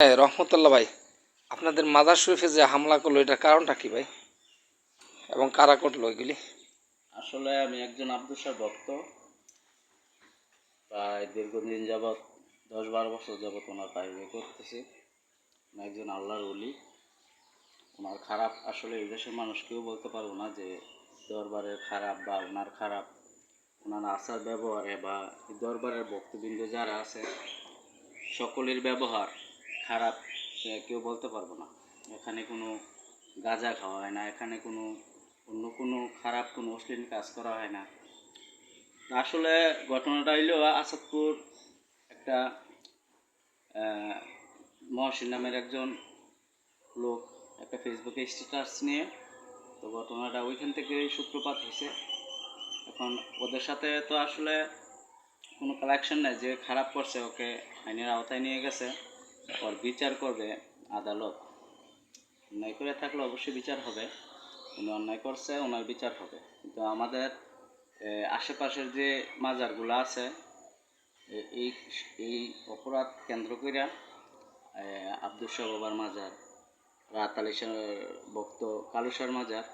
হ্যাঁ রহমতুল্লাহ ভাই, আপনাদের মাদার শরীফে যে হামলা করল, এটার কারণটা কি ভাই? এবং কারা করল এগুলি? আসলে আমি একজন আব্দুসার ভক্ত। প্রায় দীর্ঘদিন যাবৎ দশ বারো বছর যাবৎ ওনার পাইবে করতেছি। একজন আল্লাহর উলি ওনার খারাপ, আসলে এই দেশের মানুষ কেউ বলতে পারব না যে দরবারের খারাপ বা ওনার খারাপ। ওনার আচার ব্যবহারে বা দরবারের ভক্তবৃন্দ যারা আছে, সকলের ব্যবহার খারাপ কেউ বলতে পারব না। এখানে কোনো গাঁজা খাওয়া হয় না, এখানে কোনো, অন্য কোনো খারাপ, কোনো অশ্লীল কাজ করা হয় না। আসলে ঘটনাটা হইল আসাদপুর একটা মহসিন নামের একজন লোক একটা ফেসবুকে স্ট্যাটাস নিয়ে, তো ঘটনাটা ওইখান থেকে সূত্রপাত হয়েছে। এখন ওদের সাথে তো আসলে কোনো কালেকশন নাই, যে খারাপ করছে ওকে আইনের আওতায় নিয়ে গেছে। ওর বিচার করবে আদালত। অন্যায় করে থাকলে অবশ্যই বিচার হবে। উনি অন্যায় করছে, ওনার বিচার হবে। কিন্তু আমাদের আশেপাশের যে মাজারগুলো আছে এই এই অপরাধ কেন্দ্র কইরা আব্দুল বাবার মাজার, রাত আলিশার ভক্ত কালুসার মাজার,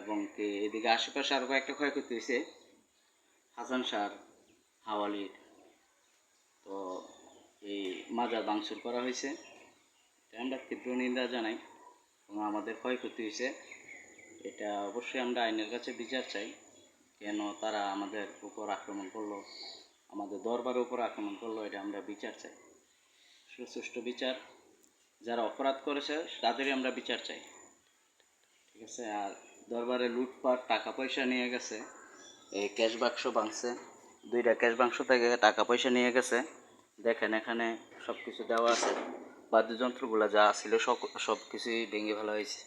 এবং কি এদিকে আশেপাশে আরও কয়েকটা ক্ষয়ক্ষতি হয়েছে, হাসান শাহর হাওয়ালির তো মাজার ভাঙচুর করা হয়েছে। আমরা তীব্র নিন্দা জানাই এবং আমাদের ক্ষয়ক্ষতি হয়েছে। এটা অবশ্যই আমরা আইনের কাছে বিচার চাই কেন তারা আমাদের উপর আক্রমণ করল, আমাদের দরবারের উপর আক্রমণ করল, এটা আমরা বিচার চাই। সুষ্ঠু বিচার, যারা অপরাধ করেছে তাদেরই আমরা বিচার চাই। ঠিক আছে, আর দরবারে লুটপাট টাকা পয়সা নিয়ে গেছে, এই ক্যাশ বাক্স ভাঙছে, দুইটা ক্যাশ বাক্স থেকে টাকা পয়সা নিয়ে গেছে। দেখেন এখানে সব কিছু দেওয়া আছে, বাদ্যযন্ত্রগুলো যা ছিল সব সব কিছুই ভেঙে ফেলা হয়েছে।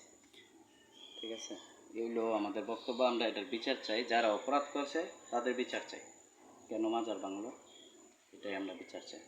ঠিক আছে? এগুলো আমাদের বক্তব্য, আমরা এটার বিচার চাই। যারা অপরাধ করছে, তাদের বিচার চাই। কেন মাজার বাংলো? এটাই আমরা বিচার চাই।